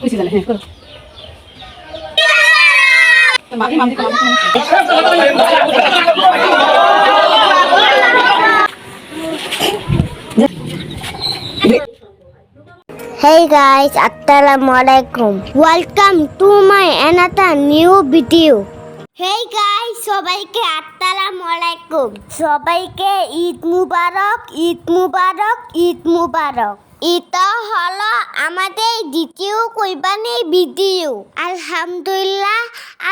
বুঝি জানে হ্যাঁ করো মামি মামি Hey guys, Assalamualaikum. Welcome to my another new video. Hey guys, সবাইকে আসসালামু আলাইকুম সবাইকে ঈদ মুবারক ঈদ মুবারক ঈদ মুবারক এটা হলো আমাদের দ্বিতীয় কোরবানির ভিডিও আলহামদুলিল্লাহ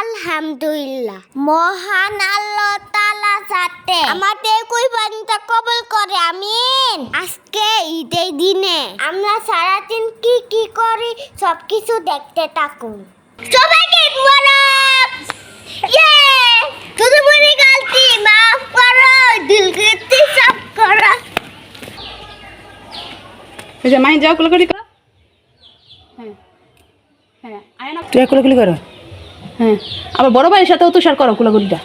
আলহামদুলিল্লাহ। মহান আল্লাহ তাআলা যাতে আমাদের কোরবানিটা কবুল করে, আমিন। আজকে ঈদের দিনে আমরা সারাদিন কি কি করি সবকিছু দেখতে থাকুন। সবাইকে ইয়ে শুধু মনে গলতি মাফ করো, দিল এই যে মাই যাও কুলাকুলি করো। হ্যাঁ হ্যাঁ আয় তুই কুলাকুলি করো। হ্যাঁ আবার বড় ভাইয়ের সাথেও তুষার করো কুলাকুলিটা।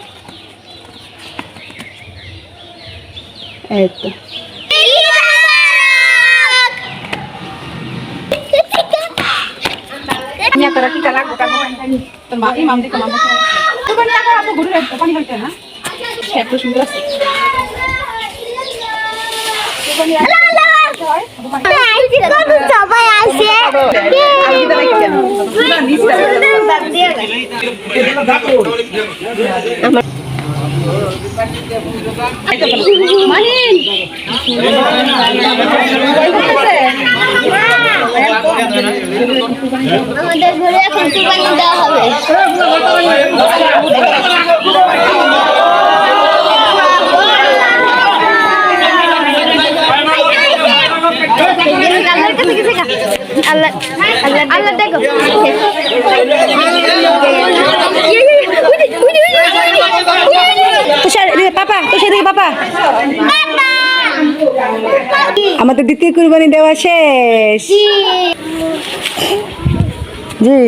এই তো। আমি একটা রাখি কালা গোটা তোর মামি মাম দিকে মাম দিকে তো পানি আপু ঘুরে রাখতে পানি হইতে না? এত সুন্দর আছে। সবাই আসে আমাদের ঘরে এখন দেওয়া হবে। আল্লাহ তুষার পাপা, তুষার, এদিকে পাপা। আমাদের দ্বিতীয় কুরবানি দেওয়া শেষ। জি।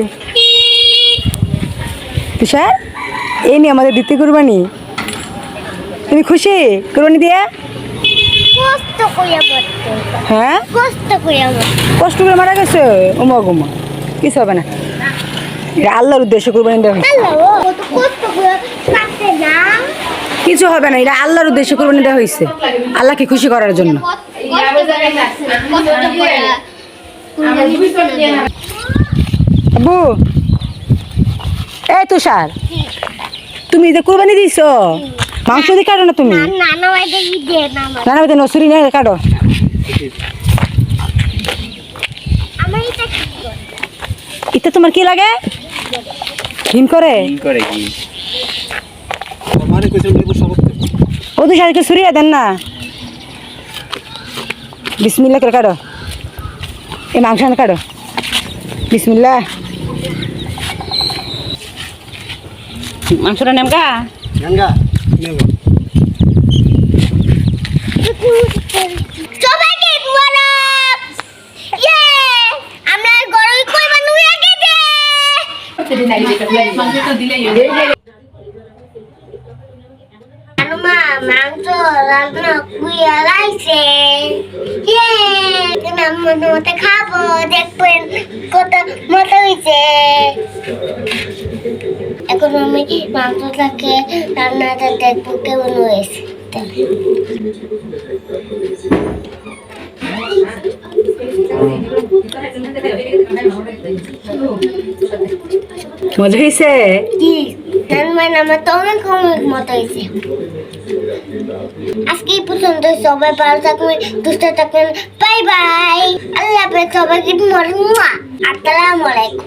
তুষার, এই নি আমাদের দ্বিতীয় কুরবানি। তুমি খুশি? কুরবানি দিয়ে? কষ্ট মরতে হ্যাঁ? কষ্ট মরতে কষ্ট করে মারা গেছে? উমা গুমা কিছু হবে না। এটা আল্লাহর উদ্দেশ্যে কুরবানি দেওয়া করে কিছু হবে না এটা আল্লাহর উদ্দেশ্যে কুরবানি দেওয়া হয়েছে। আল্লাহকে খুশি করার জন্য। আব্বু এই তুষার। তুমি যে কুরবানি দিছ? মাংস দিয়ে কাটো না তুমি? না না না এটা কি দে না না না ওই যে নসুরি নিয়ে কাটো। আমার এটা কি করে? এটা তোমার কি লাগে? হিম করে? ও তুষারকে সুরিয়া দেন না। বিসমিল্লা করে কাটো। এই মাংস না কাটো। বিসমিল্লা মাংসটা নেমকা গঙ্গা নেব সবাইকে মুবারক ইয়ে আমরা গরুই কইবা নুয়া গেছে মা মাংস রান্না কুইয়া লাইছে ইয়ে খাব দেখবেন কত মজা হয়েছে এখন আমি মাংসটাকে রান্নাটা দেখব? কেমন হয়েছে? মজা হয়েছে? মানে আমার তো অনেক অনেক মতো হয়েছে। আজকে পর্যন্ত সবাই ভালো থাকবেন সুস্থ থাকবেন। Bye bye. আল্লাহ হাফেজ সবাইকে আসসালামু আলাইকুম।